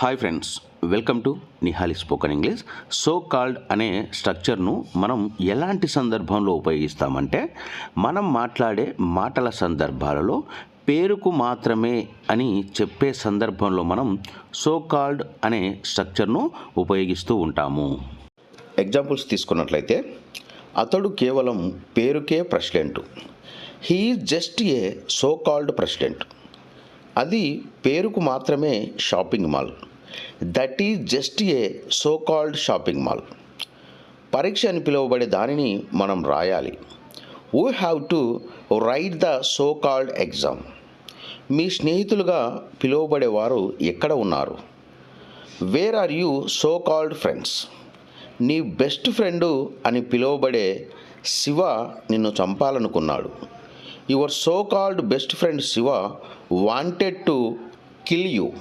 Hi friends welcome to Nihali spoken English so called అనే స్ట్రక్చర్ను మనం ఎలాంటి సందర్భంలో ఉపయోగిస్తామంటే మనం మాట్లాడే మాటల సందర్భాలలో పేరుకు మాత్రమే అని చెప్పే సందర్భంలో మనం సో కాల్డ్ అనే స్ట్రక్చర్ను ఉపయోగిస్తూ ఉంటాము. ఎగ్జాంపుల్స్ తీసుకున్నట్లయితే అతడు కేవలం పేరుకే president he just a so called president అది పేరుకు మాత్రమే shopping mall that is just a so called shopping mall పరీక్ష అని పిలువబడే దానిని మనం రాయాలి. We have to write the so called exam మీ స్నేహితులుగా పిలువబడేవారు ఎక్కడ ఉన్నారు? Where are you so called friends నీ బెస్ట్ ఫ్రెండు అని పిలువబడే శివ నిన్ను చంపాలనుకున్నాడు. Your so called best friend Shiva wanted to kill you